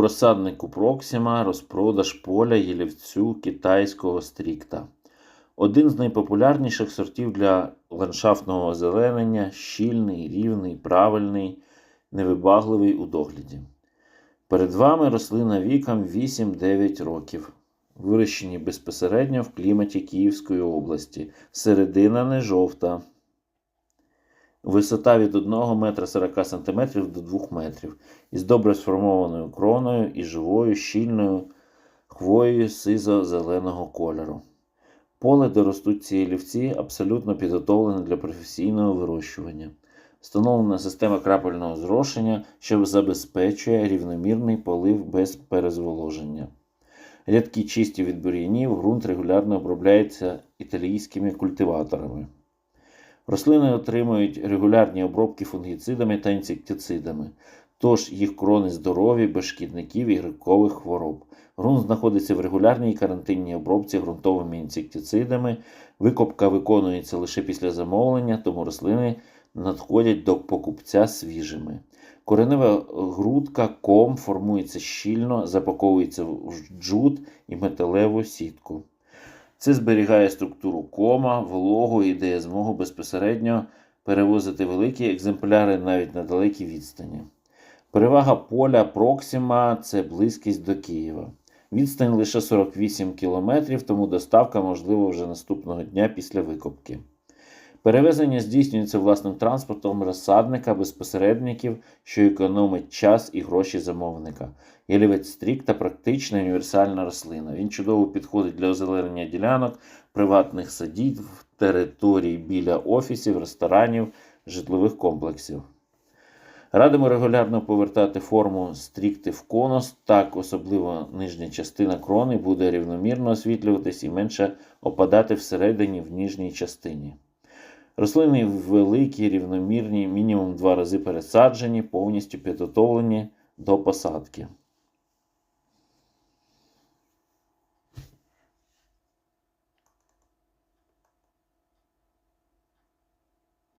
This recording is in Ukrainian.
У розсаднику Проксима розпродаж поля ялівцю китайського стрікта. Один з найпопулярніших сортів для ландшафтного озеленення щільний, рівний, правильний, невибагливий у догляді. Перед вами рослина віком 8-9 років, вирощені безпосередньо в кліматі Київської області. Середина не жовта. Висота від 1 метра 40 см до 2 метрів. Із добре сформованою кроною і живою, щільною хвоєю сизо-зеленого кольору. Поле, де ростуть ці олівці, абсолютно підготовлене для професійного вирощування. Встановлена система крапельного зрошення, що забезпечує рівномірний полив без перезволоження. Рядки чисті від бур'янів, ґрунт регулярно обробляється італійськими культиваторами. Рослини отримують регулярні обробки фунгіцидами та інсектицидами, тож їх крони здорові, без шкідників і грибкових хвороб. Ґрунт знаходиться в регулярній карантинній обробці ґрунтовими інсектицидами. Викопка виконується лише після замовлення, тому рослини надходять до покупця свіжими. Коренева грудка ком формується щільно, запаковується в джут і металеву сітку. Це зберігає структуру кома, вологу і дає змогу безпосередньо перевозити великі екземпляри навіть на далекій відстані. Перевага поля Проксима це близькість до Києва. Відстань лише 48 км, тому доставка можлива вже наступного дня після викопки. Перевезення здійснюється власним транспортом розсадника без посередників, що економить час і гроші замовника. Ялівець стрік та практична універсальна рослина. Він чудово підходить для озеленення ділянок, приватних садів, територій біля офісів, ресторанів, житлових комплексів. Радимо регулярно повертати форму стрікти в конус, так особливо нижня частина крони буде рівномірно освітлюватись і менше опадати всередині в ніжній частині. Рослини великі, рівномірні, мінімум два рази пересаджені, повністю підготовлені до посадки.